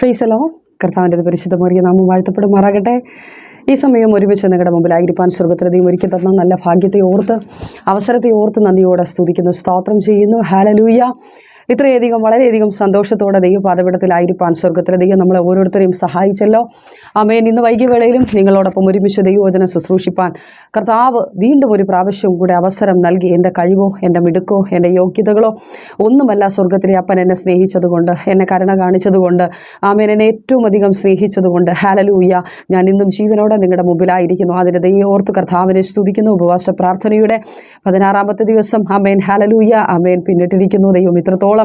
ഫ്രീസലോ കർത്താവിന്റെ പരിശുദ്ധമേറിയ നാമം വാഴ്ത്തപ്പെടുമാറാകട്ടെ. ഈ സമയം ഒരുമിച്ച് നിങ്ങളുടെ മുമ്പിലായിരിക്കാൻ സ്വർഗത്തിലധികം ഒരുക്കി തന്ന നല്ല ഭാഗ്യത്തെ ഓർത്ത് അവസരത്തെ ഓർത്ത് നന്ദിയോടെ സ്തുതിക്കുന്നു സ്തോത്രം ചെയ്യുന്നു. ഹാലലൂയ ഇത്രയധികം വളരെയധികം സന്തോഷത്തോടെ ദൈവപാതപിടത്തിലായിരിക്കാൻ സ്വർഗത്തിലെ ദൈവം നമ്മളെ ഓരോരുത്തരെയും സഹായിച്ചല്ലോ. അമേൻ ഇന്ന് വൈകിവേളയിലും നിങ്ങളോടൊപ്പം ഒരുമിച്ച് ദൈവവചന ശുശ്രൂഷിപ്പാൻ കർത്താവ് വീണ്ടും ഒരു പ്രാവശ്യം കൂടെ അവസരം നൽകി എന്റെ കഴിവോ എന്റെ മിടുക്കോ എന്റെ യോഗ്യതകളോ ഒന്നുമല്ല സ്വർഗത്തിലെ അപ്പൻ എന്നെ സ്നേഹിച്ചതുകൊണ്ട് എന്നെ കരുണ കാണിച്ചതുകൊണ്ട് ആമേൻ. എന്നെ ഏറ്റവും അധികം സ്നേഹിച്ചതുകൊണ്ട് ഹാലലൂയ്യ ഞാൻ ഇന്നും ജീവനോടെ നിങ്ങളുടെ മുമ്പിലായിരിക്കുന്നു. അതിന്റെ ദൈവം ഓർത്ത് കർത്താവിനെ സ്തുതിക്കുന്നു. ഉപവാസ പ്രാർത്ഥനയുടെ പതിനാറാമത്തെ ദിവസം അമേൻ ഹാലലൂയ്യ അമേൻ പിന്നിട്ടിരിക്കുന്നു. ദൈവം ഇത്രത്തോളം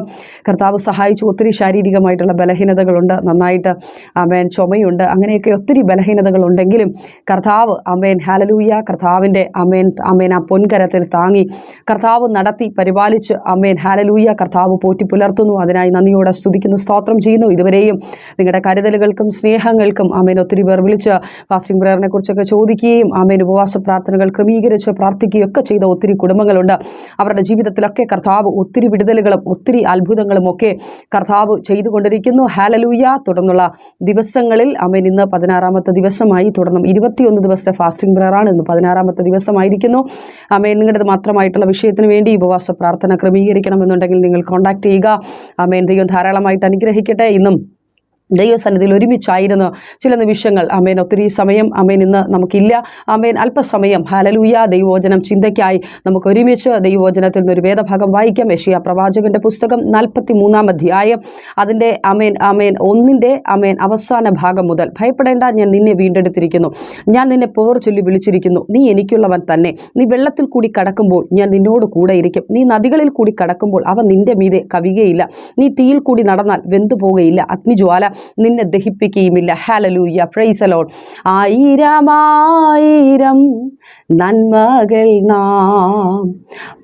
കർത്താവ് സഹായിച്ചു? ഒത്തിരി ശാരീരികമായിട്ടുള്ള ബലഹീനതകളുണ്ട്. നന്നായിട്ട് അമേൻ ചുമയുണ്ട്. അങ്ങനെയൊക്കെ ഒത്തിരി ബലഹീനതകളുണ്ടെങ്കിലും കർത്താവ് അമേൻ ഹാലലൂയ കർത്താവിന്റെ അമേൻ അമേൻ ആ പൊൻകരത്തിൽ താങ്ങി കർത്താവ് നടത്തി പരിപാലിച്ച് അമേൻ ഹാലലൂയ കർത്താവ് പോറ്റി പുലർത്തുന്നു. അതിനായി നന്ദിയോടെ സ്തുതിക്കുന്നു സ്തോത്രം ചെയ്യുന്നു. ഇതുവരെയും നിങ്ങളുടെ കരുതലുകൾക്കും സ്നേഹങ്ങൾക്കും അമേൻ ഒത്തിരി പേർ വിളിച്ച് ഫാസ്റ്റിംഗ് പ്രയറിനെ കുറിച്ചൊക്കെ ചോദിക്കുകയും അമേൻ ഉപവാസ പ്രാർത്ഥനകൾ ക്രമീകരിച്ച് പ്രാർത്ഥിക്കുകയൊക്കെ ചെയ്ത ഒത്തിരി കുടുംബങ്ങളുണ്ട്. അവരുടെ ജീവിതത്തിലൊക്കെ കർത്താവ് ഒത്തിരി വിടുതലുകളും ഒത്തിരി അത്ഭുതങ്ങളും ഒക്കെ കർത്താവ് ചെയ്തുകൊണ്ടിരിക്കുന്നു. ഹാലലൂയ തുടർന്നുള്ള ദിവസങ്ങളിൽ അമേൻ ഇന്ന് പതിനാറാമത്തെ ദിവസമായി തുടർന്നും ഇരുപത്തിയൊന്ന് ദിവസത്തെ ഫാസ്റ്റിംഗ് പ്രയറാണ് ഇന്ന് പതിനാറാമത്തെ ദിവസമായിരിക്കുന്നു. അമേൻ നിങ്ങളുടെ മാത്രമായിട്ടുള്ള വിഷയത്തിന് വേണ്ടി ഉപവാസ പ്രാർത്ഥന ക്രമീകരിക്കണമെന്നുണ്ടെങ്കിൽ നിങ്ങൾ കോൺടാക്ട് ചെയ്യുക. അമേൻ ദൈവം ധാരാളമായിട്ട് അനുഗ്രഹിക്കട്ടെ. ഇന്നും ദൈവസന്നിധിയിൽ ഒരുമിച്ചായിരുന്നു ചില നിമിഷങ്ങൾ. അമേൻ ഒത്തിരി സമയം അമേൻ ഇന്ന് നമുക്കില്ല. അമേൻ അല്പസമയം. ഹലലൂയ ദൈവവചനം ചിന്തയ്ക്കായി നമുക്ക് ഒരുമിച്ച് ദൈവവചനത്തിൽ നിന്നൊരു വേദഭാഗം വായിക്കാം. യഷിയ പ്രവാചകന്റെ പുസ്തകം നാൽപ്പത്തി മൂന്നാം അധ്യായം. അതിന്റെ അമേൻ അമേൻ ഒന്നിന്റെ അമേൻ അവസാന ഭാഗം മുതൽ. ഭയപ്പെടേണ്ട ഞാൻ നിന്നെ വീണ്ടെടുത്തിരിക്കുന്നു. ഞാൻ നിന്നെ പോർ ചൊല്ലി വിളിച്ചിരിക്കുന്നു. നീ എനിക്കുള്ളവൻ തന്നെ. നീ വെള്ളത്തിൽ കൂടി കടക്കുമ്പോൾ ഞാൻ നിന്നോട് കൂടെ ഇരിക്കും. നീ നദികളിൽ കൂടി കടക്കുമ്പോൾ അവ നിന്റെ മീതെ കവിയുകയില്ല. നീ തീയിൽ കൂടി നടന്നാൽ വെന്തു പോകുകയില്ല അഗ്നിജ്വാല നിന്നെ ദഹിപ്പിക്കുകയുമില്ല. ഹാലലൂയ പ്രൈസലോൺ ആയിരമായിരം നന്മകൾ നാം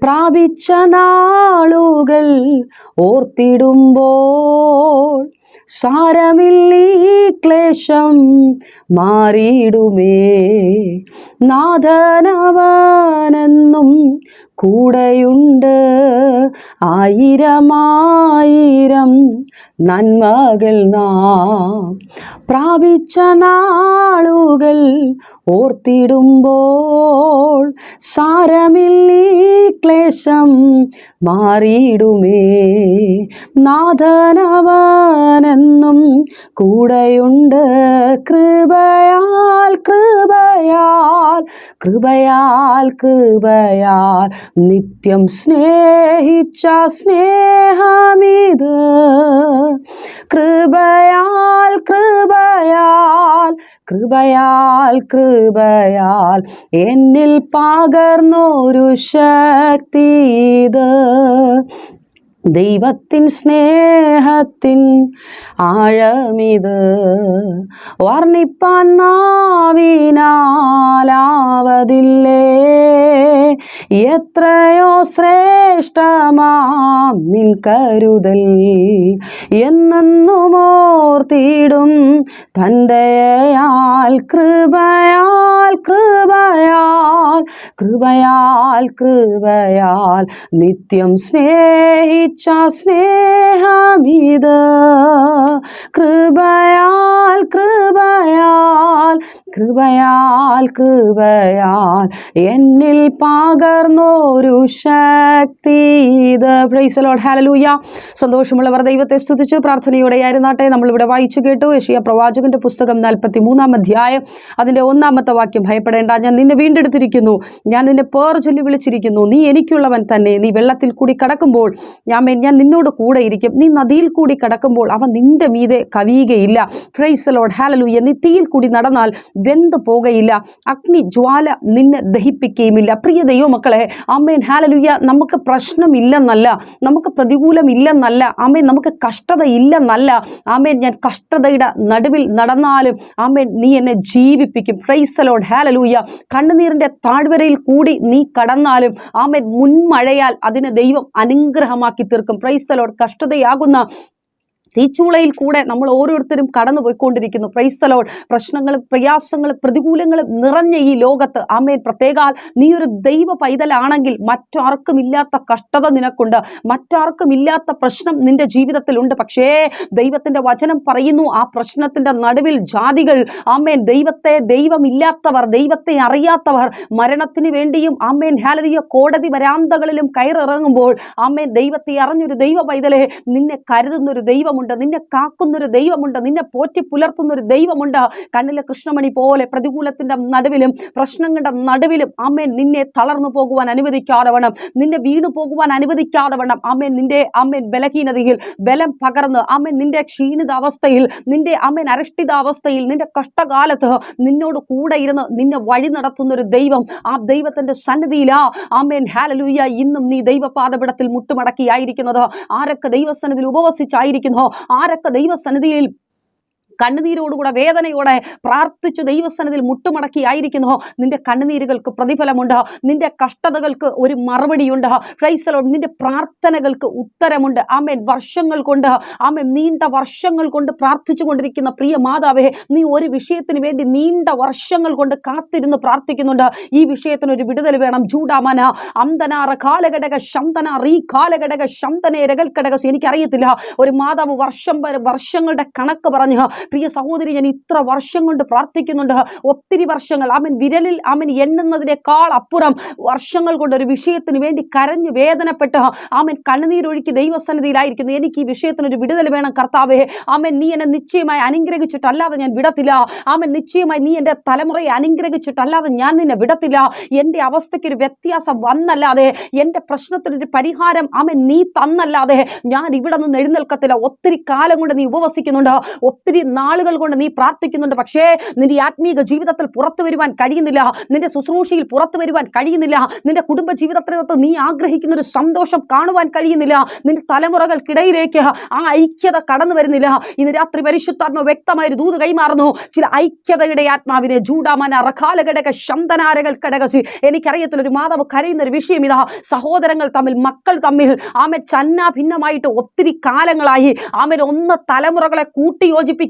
പ്രാപിച്ച നാളുകൾ ഓർത്തിടുമ്പോൾ സാരമില്ലീ ക്ലേശം മാറിയിടുമേ. നാഥനവനെന്നും കൂടെയുണ്ട്. ആയിരമായിരം നന്മകൾ നാം പ്രാപിച്ച നാളുകൾ ഓർത്തിടുമ്പോൾ സാരമില്ലീ ക്ലേശം മാറിയിടുമേ. നാഥനവനെന്നും കൂടെയുണ്ട്. കൃപയാൽ കൃപയാൽ കൃപയാൽ കൃപയാൽ നിത്യം സ്നേഹിച്ച സ്നേഹമിത്. കൃപയാൽ കൃപയാൽ കൃപയാൽ കൃപയാൽ എന്നിൽ പകർന്നൊരു ശക്തി ഇത്. ദൈവത്തിൻ സ്നേഹത്തിൻ ആഴമിത്. വർണിപ്പാൻ നാവിനാലാവതില്ലേ? എത്രയോ ശ്രേഷ്ഠമാം നിൻ കരുതൽ. എന്നെന്നും തന്തയാൽ കൃപയാൽ കൃപയാൽ കൃപയാൽ കൃപയാൽ. നിത്യം സ്നേഹിച്ച സ്നേഹമിത്. കൃപയാൽ കൃപയാൽ കൃപയാൽ കൃപയാൽ. എന്നിൽ പകർന്നൊരു ശക്തി. ഇത് പ്രൈസലോഡ് ഹാലലൂയ സന്തോഷമുള്ളവർ ദൈവത്തെ സ്തുതിച്ചു ആയിരുന്നാട്ടെ നമ്മളിവിടെ വായിച്ചു കേട്ടു യഷിയ പ്രവാചകന്റെ പുസ്തകം നാൽപ്പത്തി മൂന്നാം അധ്യായം. അതിന്റെ ഒന്നാമത്തെ വാക്യം ഭയപ്പെടേണ്ട ഞാൻ നിന്നെ വീണ്ടെടുത്തിരിക്കുന്നു. ഞാൻ നിന്നെ പേർ ചൊല്ലി വിളിച്ചിരിക്കുന്നു. നീ എനിക്കുള്ളവൻ തന്നെ. നീ വെള്ളത്തിൽ കൂടി കടക്കുമ്പോൾ ഞാൻ ഞാൻ നിന്നോട് കൂടെ ഇരിക്കും. നീ നദിയിൽ കൂടി കടക്കുമ്പോൾ അവൻ നിന്റെ മീതെ കവിയുകയില്ല. ഫ്രൈസലോഡ് ഹാലലൂയ നീ തീയിൽ കൂടി നടന്നാൽ വെന്ത് പോകുകയില്ല അഗ്നി ജ്വാല നിന്നെ ദഹിപ്പിക്കുകയുമില്ല. പ്രിയ ദൈവമക്കളെ അമ്മേൻ ഹാലലുയ്യ നമുക്ക് പ്രശ്നമില്ലെന്നല്ല നമുക്ക് പ്രതികൂലമില്ലെന്നല്ല ആമേൻ നമുക്ക് കഷ്ടത ഇല്ലെന്നല്ല ആമേൻ ഞാൻ കഷ്ടതയുടെ നടുവിൽ നടന്നാലും ആമേൻ നീ എന്നെ ജീവിപ്പിക്കും. ഫ്രൈസലോഡ് ഹാലലൂയ കണ്ണുനീരിന്റെ താഴ്വരയിൽ കൂടി നീ കടന്നാലും ആമേൻ മുൻമഴയാൽ അതിനെ ദൈവം അനുഗ്രഹമാക്കി തീർക്കും. പ്രൈസ്തലോട് കഷ്ടതയാകുന്ന തീച്ചൂളയിൽ കൂടെ നമ്മൾ ഓരോരുത്തരും കടന്നു പോയിക്കൊണ്ടിരിക്കുന്നു പ്രൈസ്തലോൾ പ്രശ്നങ്ങളും പ്രയാസങ്ങളും പ്രതികൂലങ്ങളും നിറഞ്ഞ ഈ ലോകത്ത്. അമ്മേൻ പ്രത്യേകാൽ നീ ഒരു ദൈവ പൈതലാണെങ്കിൽ മറ്റാർക്കും ഇല്ലാത്ത കഷ്ടത നിനക്കുണ്ട്. മറ്റാർക്കും ഇല്ലാത്ത പ്രശ്നം നിന്റെ ജീവിതത്തിലുണ്ട്. പക്ഷേ ദൈവത്തിന്റെ വചനം പറയുന്നു ആ പ്രശ്നത്തിന്റെ നടുവിൽ ജാതികൾ. ആമേൻ. ദൈവത്തെ ദൈവമില്ലാത്തവർ ദൈവത്തെ അറിയാത്തവർ മരണത്തിന് വേണ്ടിയും ആമേൻ ഹാലരിയ കോടതി വരാന്തകളിലും കയറിറങ്ങുമ്പോൾ ആമേൻ ദൈവത്തെ അറിഞ്ഞൊരു ദൈവ പൈതലെ നിന്നെ കരുതുന്നൊരു ദൈവമുണ്ട്. നിന്നെ കാക്കുന്നൊരു ദൈവമുണ്ട്. നിന്നെ പോറ്റി പുലർത്തുന്നൊരു ദൈവമുണ്ട്. കണ്ണിലെ കൃഷ്ണമണി പോലെ പ്രതികൂലത്തിന്റെ നടുവിലും പ്രശ്നങ്ങളുടെ നടുവിലും ആമേൻ നിന്നെ തളർന്നു പോകുവാൻ അനുവദിക്കാതെ വേണം നിന്നെ വീണു പോകുവാൻ അനുവദിക്കാതെ വേണം ആമേൻ നിന്റെ ആമേൻ ബലഹീനതയിൽ ബലം പകർന്ന് ആമേൻ നിന്റെ ക്ഷീണിത അവസ്ഥയിൽ നിന്റെ അരഷ്ടിത അവസ്ഥയിൽ നിന്റെ കഷ്ടകാലത്ത് നിന്നോട് കൂടെ ഇരുന്ന് നിന്നെ വഴി നടത്തുന്ന ഒരു ദൈവം ആ ദൈവത്തിന്റെ സന്നിധിയിലാ. ആമേൻ ഹാലലൂയ ഇന്നും നീ ദൈവപാദപിടത്തിൽ മുട്ടുമടക്കിയായിരിക്കുന്നത്. ആരൊക്കെ ദൈവസന്നിധിയിൽ ഉപവസിച്ചായിരിക്കുന്നോ? ആരൊക്കെ ദൈവസന്നിധിയിൽ കണ്ണുനീരോടുകൂടെ വേദനയോടെ പ്രാർത്ഥിച്ചു ദൈവസ്ഥാനത്തിൽ മുട്ടുമടക്കിയായിരിക്കുന്നോ നിന്റെ കണ്ണുനീരുകൾക്ക് പ്രതിഫലമുണ്ട്. നിന്റെ കഷ്ടതകൾക്ക് ഒരു മറുപടിയുണ്ട്. ഫ്രൈസലോ നിന്റെ പ്രാർത്ഥനകൾക്ക് ഉത്തരമുണ്ട്. ആമേൻ. വർഷങ്ങൾ കൊണ്ട് ആമേൻ നീണ്ട വർഷങ്ങൾ കൊണ്ട് പ്രാർത്ഥിച്ചു കൊണ്ടിരിക്കുന്ന പ്രിയ മാതാവേ നീ ഒരു വിഷയത്തിന് വേണ്ടി നീണ്ട വർഷങ്ങൾ കൊണ്ട് കാത്തിരുന്ന് പ്രാർത്ഥിക്കുന്നുണ്ട്. ഈ വിഷയത്തിന് ഒരു വിടുതൽ വേണം. ജൂഡാമന അന്തനാറ കാലഘടക ശന്തന റീ കാലഘടക ശന്തനെ രകൽഘടക എനിക്കറിയത്തില്ല. ഒരു മാതാവ് വർഷം വർഷങ്ങളുടെ കണക്ക് പറഞ്ഞ് പ്രിയ സഹോദരി ഞാൻ ഇത്ര വർഷം കൊണ്ട് പ്രാർത്ഥിക്കുന്നുണ്ട്. ഒത്തിരി വർഷങ്ങൾ. അവൻ വിരലിൽ അവൻ എണ്ണുന്നതിനേക്കാൾ അപ്പുറം വർഷങ്ങൾ കൊണ്ട് ഒരു വിഷയത്തിന് വേണ്ടി കരഞ്ഞു വേദനപ്പെട്ട് അവൻ കണ്ണുനീരൊഴുക്കി ദൈവസന്നിധിയിലായിരിക്കുന്നു. എനിക്ക് ഈ വിഷയത്തിന് ഒരു വിടുതൽ വേണം കർത്താവേ. അവൻ നീ എന്നെ നിശ്ചയമായി അനുഗ്രഹിച്ചിട്ടല്ലാതെ ഞാൻ വിടത്തില്ല. അവൻ നിശ്ചയമായി നീ എന്റെ തലമുറയെ അനുഗ്രഹിച്ചിട്ടല്ലാതെ ഞാൻ നിന്നെ വിടത്തില്ല. എന്റെ അവസ്ഥയ്ക്ക് ഒരു വ്യത്യാസം വന്നല്ലാതെ എന്റെ പ്രശ്നത്തിനൊരു പരിഹാരം അവൻ നീ തന്നല്ലാതെ ഞാൻ ഇവിടെ നിന്ന് എഴുന്നേൽക്കത്തില്ല. ഒത്തിരി കാലം കൊണ്ട് നീ ഉപവസിക്കുന്നുണ്ട്. ഒത്തിരി നാളുകൾ കൊണ്ട് നീ പ്രാർത്ഥിക്കുന്നുണ്ട്. പക്ഷേ നിന്റെ ആത്മീക ജീവിതത്തിൽ പുറത്തു വരുവാൻ കഴിയുന്നില്ല. നിന്റെ ശുശ്രൂഷയിൽ പുറത്തു വരുവാൻ കഴിയുന്നില്ല. നിന്റെ കുടുംബ ജീവിതത്തിനകത്ത് നീ ആഗ്രഹിക്കുന്ന ഒരു സന്തോഷം കാണുവാൻ കഴിയുന്നില്ല. നിന്റെ തലമുറകൾക്കിടയിലേക്ക് ആ ഐക്യത കടന്നു വരുന്നില്ല. ഇന്ന് രാത്രി പരിശുദ്ധാത്മ വ്യക്തമായ ഒരു ദൂത് കൈമാറുന്നു. ചില ഐക്യതയുടെ ആത്മാവിനെ ജൂഡാമന റഖാലഘടക ശന്തനാരകൾ ഘടകസി എനിക്കറിയത്തില്ല ഒരു മാതാവ് കരയുന്ന ഒരു വിഷയം ഇതാ. സഹോദരങ്ങൾ തമ്മിൽ മക്കൾ തമ്മിൽ ആമെ ചന്ന ഭിന്നമായിട്ട് ഒത്തിരി കാലങ്ങളായി. ആമെ ഒന്ന് തലമുറകളെ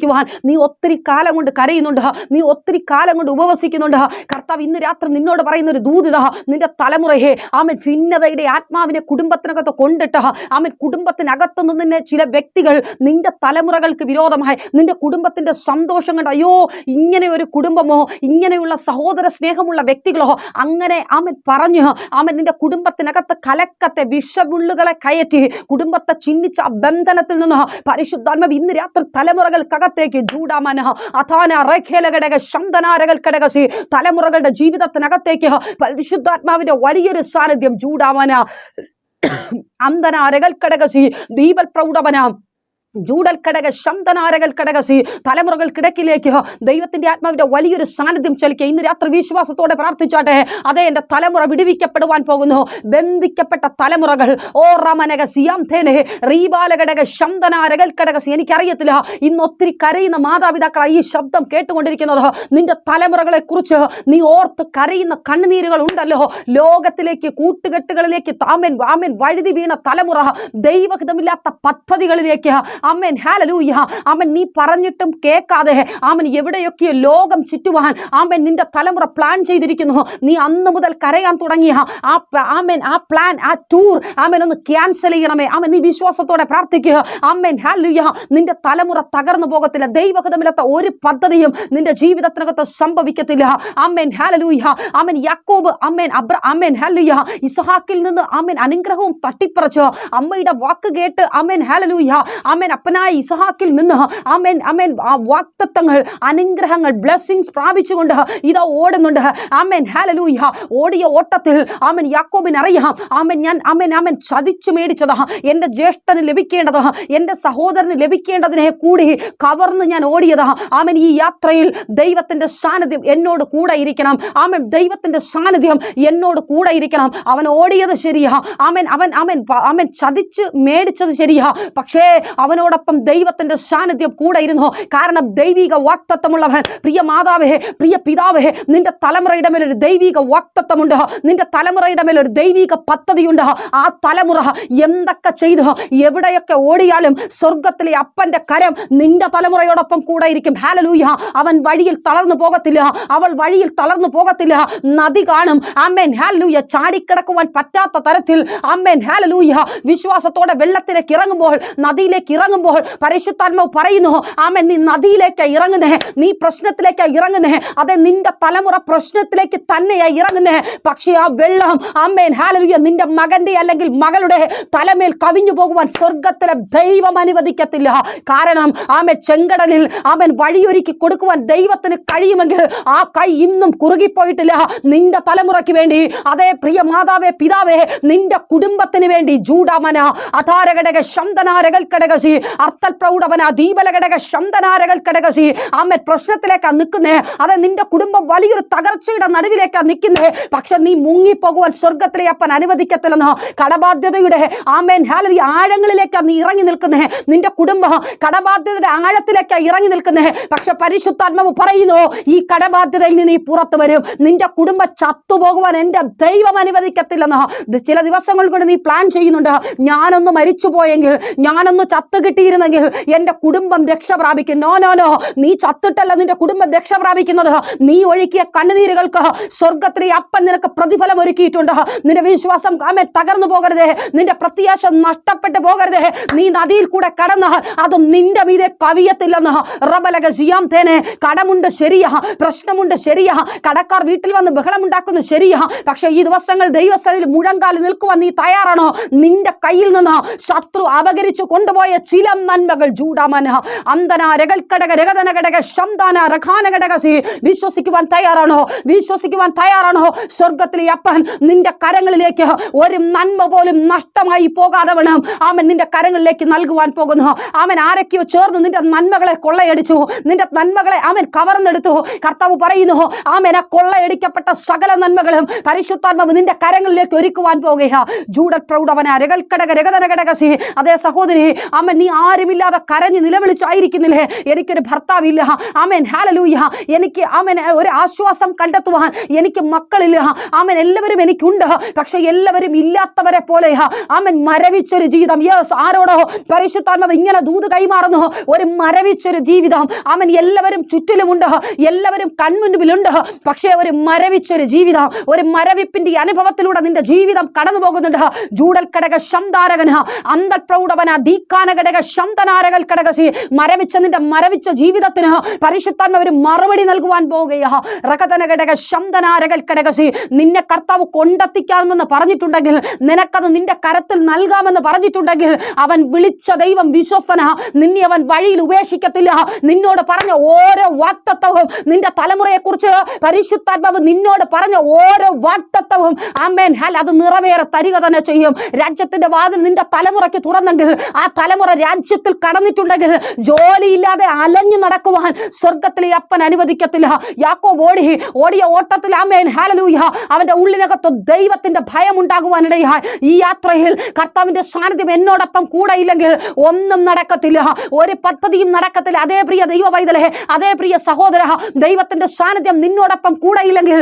കൂട്ടിയോജിപ്പിക്കുവാൻ നീ ഒത്തിരി കാലം കൊണ്ട് കരയുന്നുണ്ട്. നീ ഒത്തിരി കാലം കൊണ്ട് ഉപവസിക്കുന്നുണ്ട്. കർത്താവ് ഇന്ന് രാത്രി നിന്നോട് പറയുന്ന ഒരു ദൂതിത നിന്റെ തലമുറയെ ആമൻ. ഭിന്നതയുടെ ആത്മാവിനെ കുടുംബത്തിനകത്ത് കൊണ്ടിട്ട് ആമൻ കുടുംബത്തിനകത്തു നിന്നെ ചില വ്യക്തികൾ നിന്റെ തലമുറകൾക്ക് വിരോധമായി നിന്റെ കുടുംബത്തിന്റെ സന്തോഷം കണ്ട് അയ്യോ ഇങ്ങനെ ഒരു കുടുംബമോ ഇങ്ങനെയുള്ള സഹോദര സ്നേഹമുള്ള വ്യക്തികളോ അങ്ങനെ ആമൻ പറഞ്ഞു ആമൻ നിന്റെ കുടുംബത്തിനകത്ത് കലക്കത്തെ വിഷമുള്ളുകളെ കയറ്റി കുടുംബത്തെ ചിഹ്നിച്ച ആ ബന്ധനത്തിൽ നിന്ന് പരിശുദ്ധാത്മ ഇന്ന് രാത്രി തലമുറകൾക്കകത്തേക്ക് ജൂഡാമന അഥാന റേഖേലഘടക ശന്തനാരകൾ തലമുറകളുടെ ജീവിതത്തിനകത്തേക്ക് പരിശുദ്ധാത്മാവിന്റെ വലിയൊരു സാന്നിധ്യം ജൂഡാമന അന്തനാരകൾ കടകസി ദീപൽ പ്രൗഢവന ജൂഡൽ ഘടക ശന്തനാരകൽ തലമുറകൾ കിടക്കിലേക്ക് ദൈവത്തിന്റെ ആത്മാവിന്റെ വലിയൊരു സാന്നിധ്യം ചലിക്കുക ഇന്ന് രാത്രി വിശ്വാസത്തോടെ പ്രാർത്ഥിച്ചാട്ടെ അതേ എന്റെ തലമുറ വിടുവിക്കപ്പെടുവാൻ പോകുന്നു ബന്ധിക്കപ്പെട്ട തലമുറകൾ ഓ റമനക സിയാം തേനെ റീബാലഘടക കടക ഘടകസി എനിക്കറിയത്തില്ല ഇന്ന് ഒത്തിരി കരയുന്ന മാതാപിതാക്കളായി ഈ ശബ്ദം കേട്ടുകൊണ്ടിരിക്കുന്നത് നിന്റെ തലമുറകളെ കുറിച്ച് നീ ഓർത്ത് കരയുന്ന കണ്ണുനീരുകൾ ഉണ്ടല്ലോ ലോകത്തിലേക്ക് കൂട്ടുകെട്ടുകളിലേക്ക് താമൻ വാമൻ വഴുതി വീണ തലമുറ ദൈവഹിതമില്ലാത്ത പദ്ധതികളിലേക്ക് അമ്മൻ ഹാലലൂയ അമ്മൻ നീ പറഞ്ഞിട്ടും കേൾക്കാതെ അമ്മൻ എവിടെയൊക്കെയോ ലോകം ചുറ്റുവാൻ ആമൻ നിന്റെ തലമുറ പ്ലാൻ ചെയ്തിരിക്കുന്നു. നീ അന്ന് മുതൽ കരയാൻ തുടങ്ങിയ ആ ആമൻ ആ പ്ലാൻ ആ ടൂർ ആമൻ ഒന്ന് ക്യാൻസൽ ചെയ്യണമേ. ആമൻ നീ വിശ്വാസത്തോടെ പ്രാർത്ഥിക്കുക. അമ്മൻ ഹാലുയ നിന്റെ തലമുറ തകർന്നു പോകത്തില്ല. ദൈവഹിതമില്ലാത്ത ഒരു പദ്ധതിയും നിന്റെ ജീവിതത്തിനകത്ത് സംഭവിക്കത്തില്ല. അമ്മൻ ഹാലലൂയ അമ്മൻ യാക്കോബ് അമ്മൻ അബ്ര അമ്മൻ ഹാലുയ ഇസഹാക്കിൽ നിന്ന് അമ്മൻ അനുഗ്രഹവും തട്ടിപ്പറച്ച്. അമ്മയുടെ വാക്ക് കേട്ട് അമ്മൻ ഹാലലൂയ അമ്മൻ അപ്പനായ ഇസഹാക്കിൽ നിന്ന് ആമേൻ ആമേൻ. ആ വാക്തത്വങ്ങൾ അനുഗ്രഹങ്ങൾ ബ്ലെസ്സിങ്സ് പ്രാപിച്ചുകൊണ്ട് ഇതാ ഓടുന്നുണ്ട് അമ്മൻ ഹാലലൂയ ഓടിയ ഓട്ടത്തിൽ ആമേൻ യാക്കോബിന് അറിയാം. ആമേൻ ഞാൻ അമ്മൻ അമ്മൻ ചതിച്ചു മേടിച്ചതാ എന്റെ ജ്യേഷ്ഠന് ലഭിക്കേണ്ടത് എന്റെ സഹോദരന് ലഭിക്കേണ്ടതിനെ കൂടി കവർന്ന് ഞാൻ ഓടിയതാ ആമൻ. ഈ യാത്രയിൽ ദൈവത്തിന്റെ സാന്നിധ്യം എന്നോട് കൂടെ ഇരിക്കണം. ആമൻ ദൈവത്തിന്റെ സാന്നിധ്യം എന്നോട് കൂടെ ഇരിക്കണം. അവൻ ഓടിയത് ശരിയാ. ആമൻ അവൻ അവൻ അവൻ ചതിച്ച് മേടിച്ചത് ശരിയാ. പക്ഷേ അവൻ അവനോടൊപ്പം ദൈവത്തിന്റെ സാന്നിധ്യം കൂടെ ഇരുന്നു കാരണം ദൈവിക വാക്തത്വമുള്ളവൻ പ്രിയ മാതാവേ പ്രിയ പിതാവേ നിന്റെ തലമുറയുടെ മേലൊരു ദൈവിക വാക്തത്വമുണ്ട്. നിന്റെ തലമുറയുടെ മേലൊരു ദൈവിക പദ്ധതിയുണ്ട്. ആ തലമുറ എന്തൊക്കെ ചെയ്തു? എവിടെയൊക്കെ ഓടിയാലും സ്വർഗത്തിലെ അപ്പന്റെ കരം നിന്റെ തലമുറയോടൊപ്പം കൂടെ ഇരിക്കും ഹാലലൂയ അവൻ വഴിയിൽ തളർന്നു പോകത്തില്ല. അവൾ വഴിയിൽ തളർന്നു പോകത്തില്ല. നദി കാണും. അമ്മേൻ ഹാലലൂയ ചാടിക്കിടക്കുവാൻ പറ്റാത്ത തരത്തിൽ. അമ്മേൻ ഹാലലൂയ വിശ്വാസത്തോടെ വെള്ളത്തിലേക്ക് ഇറങ്ങുമ്പോൾ നദിയിലേക്ക് ഇറങ്ങുമ്പോൾ പരിശുദ്ധാത്മാവ് പറയുന്നു ആമൻ നീ നദിയിലേക്ക് ഇറങ്ങുന്നേ നീ പ്രശ്നത്തിലേക്ക് ഇറങ്ങുന്നേ അതെ നിന്റെ തലമുറ പ്രശ്നത്തിലേക്ക് തന്നെയാ ഇറങ്ങുന്നേ പക്ഷേ ആ വെള്ളം അമ്മേൻ ഹാലലുയ നിന്റെ മകന്റെ അല്ലെങ്കിൽ മകളുടെ തലമേൽ കവിഞ്ഞു പോകുവാൻ സ്വർഗത്തിലെ ദൈവം അനുവദിക്കത്തില്ല. കാരണം ആമൻ ചെങ്കടലിൽ ആമൻ വഴിയൊരുക്കി കൊടുക്കുവാൻ ദൈവത്തിന് കഴിയുമെങ്കിൽ ആ കൈ ഇന്നും കുറുകിപ്പോയിട്ടില്ല. നിന്റെ തലമുറയ്ക്ക് വേണ്ടി അതേ പ്രിയ മാതാവേ പിതാവേ നിന്റെ കുടുംബത്തിന് വേണ്ടി ജൂഡാമന അധാരകടക ശന്തനാരകൾ അർത്ഥൽ പ്രൗഢവന ദീപലഘടക ശന്തനാരകൾ കടകസി അമ്മ പ്രശ്നത്തിലേക്കാ നിൽക്കുന്നേ അതെ നിന്റെ കുടുംബം വലിയൊരു തകർച്ചയുടെ നടുവിലേക്കാ നിൽക്കുന്നേ പക്ഷെ നീ മുങ്ങിപ്പോകുവാൻ സ്വർഗത്തിലെ അപ്പൻ അനുവദിക്കത്തില്ലെന്ന്? കടബാധ്യതയുടെ ആമേൻ ഹാലി ആഴങ്ങളിലേക്കാ നീ ഇറങ്ങി നിൽക്കുന്നേ. നിന്റെ കുടുംബം കടബാധ്യതയുടെ ആഴത്തിലേക്കാ ഇറങ്ങി നിൽക്കുന്നേ. പക്ഷെ പരിശുദ്ധാത്മാവ് പറയുന്നു ഈ കടബാധ്യതയിൽ നിന്ന് നീ പുറത്തു വരും. നിന്റെ കുടുംബം ചത്തുപോകുവാൻ എന്റെ ദൈവം അനുവദിക്കത്തില്ലെന്ന്? ചില ദിവസങ്ങൾ കൊണ്ട് നീ പ്ലാൻ ചെയ്യുന്നുണ്ട്. ഞാനൊന്ന് മരിച്ചു പോയെങ്കിൽ ഞാനൊന്ന് ചത്ത് കിട്ടിയിരുന്നെങ്കിൽ എന്റെ കുടുംബം രക്ഷ പ്രാപിക്കും. No no no. നീ ചത്തിട്ടല്ല നിന്റെ കുടുംബം രക്ഷ പ്രാപിക്കുന്നത്. നീ ഒഴുക്കിയ കണ്ണുനീരുകൾക്ക് സ്വർഗത്തിലെ അപ്പൻ നിനക്ക് പ്രതിഫലം ഒരുക്കിയിട്ടുണ്ട്. നിന്റെ വിശ്വാസം ആമേ തകർന്നു പോകരുതേ. നിന്റെ പ്രത്യാശ നഷ്ടപ്പെട്ടു പോകരുതേ. നീ നദിയിൽ കൂടെ കടന്ന് അത് നിന്റെ മീതെ കവിയത്തില്ലെന്ന്. റബലക ജിയാം തേനെ. കടമുണ്ട് ശരിയാ. പ്രശ്നമുണ്ട് ശരിയാ. കടക്കാർ വീട്ടിൽ വന്ന് ബഹളമുണ്ടാക്കുന്നു ശരിയാ. പക്ഷേ ഈ ദിവസങ്ങൾ ദൈവസ്ഥയിൽ മുഴങ്കാലിൽ നിൽക്കുവാൻ നീ തയ്യാറാണോ? നിന്റെ കയ്യിൽ നിന്ന് ശത്രു അപകരിച്ചു കൊണ്ടുപോയ ചില നന്മകൾ ചൂടാമനഹ. അന്തന രകൽക്കടക രകതന ഘടക ശംദാന രഖാന ഘടകസി വിശ്വസിക്കുവാൻ തയ്യാറാണോ? വിശ്വസിക്കുവാൻ തയ്യാറാണോ? സ്വർഗത്തിലെ അപ്പൻ നിന്റെ കരങ്ങളിലേക്ക് ഒരു നന്മ പോലും നഷ്ടമായി പോകാതെ വേണം അവൻ നിന്റെ കരങ്ങളിലേക്ക് നൽകുവാൻ പോകുന്നു. അവൻ ആരൊക്കെയോ ചേർന്ന് നിന്റെ നന്മകളെ കൊള്ളയടിച്ചു. നിന്റെ നന്മകളെ അവൻ കവർന്നെടുത്തു. കർത്താവ് പറയുന്നു ആമേന കൊള്ളയടിക്കപ്പെട്ട സകല നന്മകളും പരിശുദ്ധാത്മാവ് നിന്റെ കരങ്ങളിലേക്ക് ഒരുക്കുവാൻ പോകുക. ജൂഡ പ്രൗഢവന രകൽക്കടക രഗതന ഘടകസി അതേ സഹോദരി അമ്മ നീ ആരുമില്ലാതെ കരഞ്ഞ് നിലവിളിച്ചായിരിക്കുന്നില്ലേ? എനിക്കൊരു ഭർത്താവില്ല ആമേൻ ഹാലലൂയ എനിക്ക് ആമേൻ ഒരു ആശ്വാസം കണ്ടെത്തുവാൻ എനിക്ക് മക്കളില്ല. ആമൻ എല്ലാവരും എനിക്കുണ്ട്. പക്ഷെ എല്ലാവരും ഇല്ലാത്തവരെ പോലെ ആമൻ മരവിച്ചൊരു ജീവിതം. യെസ് ആരോടോ? പരിശുദ്ധാത്മാവ് ഇങ്ങനെ ദൂത് കൈമാറുന്നു. ഒരു മരവിച്ചൊരു ജീവിതം. ആമൻ എല്ലാവരും ചുറ്റിലുമുണ്ട്. എല്ലാവരും കൺമുൻപിലുണ്ട്. പക്ഷേ ഒരു മരവിച്ചൊരു ജീവിതം. ഒരു മരവിപ്പിന്റെ അനുഭവത്തിലൂടെ നിന്റെ ജീവിതം കടന്നു പോകുന്നുണ്ട് ജൂഡൽ ഘടക ശംദാരകന അന്തപ്രൗഢവന ദീക്കാന ഘടക ശംതനാരകൽ കടകസി മരവിച്ച നിന്റെ മരവിച്ച ജീവിതത്തിന് പരിശുദ്ധാത്മ ഒരു മറുപടി നൽകുവാൻ പോവുകയാ റകതന ഘടക ശംതനാരകൽ കടകസി നിന്നെ കർത്താവ് കൊണ്ടെത്തിക്കാമെന്ന് പറഞ്ഞിട്ടുണ്ടെങ്കിൽ നിനക്കത് നിന്റെ കരത്തിൽ നൽകാമെന്ന് പറഞ്ഞിട്ടുണ്ടെങ്കിൽ അവൻ വിളിച്ച ദൈവം വിശ്വസ്തന. നിന്നെ അവൻ വഴിയിൽ ഉപേക്ഷിക്കത്തില്ല. നിന്നോട് പറഞ്ഞ ഓരോ വാക്തത്വവും നിന്റെ തലമുറയെക്കുറിച്ച് പരിശുദ്ധാത്മാവ് നിന്നോട് പറഞ്ഞ ഓരോ വാക്തത്വവും ആമേൻ ഹൽ അത് നിറവേറെ തരിക തന്നെ ചെയ്യും. രാജ്യത്തിന്റെ വാതിൽ നിന്റെ തലമുറയ്ക്ക് തുറന്നെങ്കിൽ ആ തലമുറ രാജ്യത്തിൽ കടന്നിട്ടുണ്ടെങ്കിൽ ജോലിയില്ലാതെ അലഞ്ഞു നടക്കുവാൻ സ്വർഗത്തിലെ അപ്പൻ അനുവദിക്കത്തില്ല. യാക്കോ ഓടി ഓടിയ ഓട്ടത്തിൽ ആമേൻ ഹാലലൂയ അവന്റെ ഉള്ളിനകത്ത് ദൈവത്തിന്റെ ഭയം ഉണ്ടാകുവാനിടയായി. ഈ യാത്രയിൽ കർത്താവിന്റെ സാന്നിധ്യം എന്നോടൊപ്പം കൂടെ ഇല്ലെങ്കിൽ ഒന്നും നടക്കത്തില്ല. ഒരു പദ്ധതിയും നടക്കത്തില്ല. അതേ പ്രിയ ദൈവ പൈതലേ അതേ പ്രിയ സഹോദര ദൈവത്തിന്റെ സാന്നിധ്യം നിന്നോടൊപ്പം കൂടെ ഇല്ലെങ്കിൽ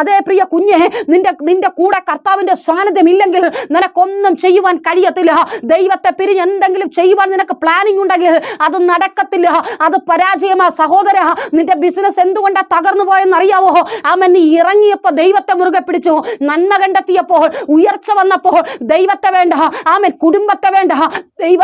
അതേ പ്രിയ കുഞ്ഞെ നിന്റെ നിന്റെ കൂടെ കർത്താവിന്റെ സാന്നിധ്യം ഇല്ലെങ്കിൽ നിനക്കൊന്നും ചെയ്യുവാൻ കഴിയത്തില്ല. ദൈവത്തെ പിരിഞ്ഞ് എന്തെങ്കിലും ചെയ്യുവാൻ നിനക്ക് പ്ലാനിങ് ഉണ്ടെങ്കിൽ അത് നടക്കത്തില്ല. അത് പരാജയമാ സഹോദര. നിന്റെ ബിസിനസ് എന്തുകൊണ്ടാ തകർന്നു പോയെന്ന് അറിയാവോ ആമൻ നീ ഇറങ്ങിയപ്പോൾ ദൈവത്തെ മുറുകെ പിടിച്ചു. നന്മ കണ്ടെത്തിയപ്പോൾ ഉയർച്ച വന്നപ്പോൾ ദൈവത്തെ വേണ്ട. ആമൻ കുടുംബത്തെ വേണ്ട. ദൈവ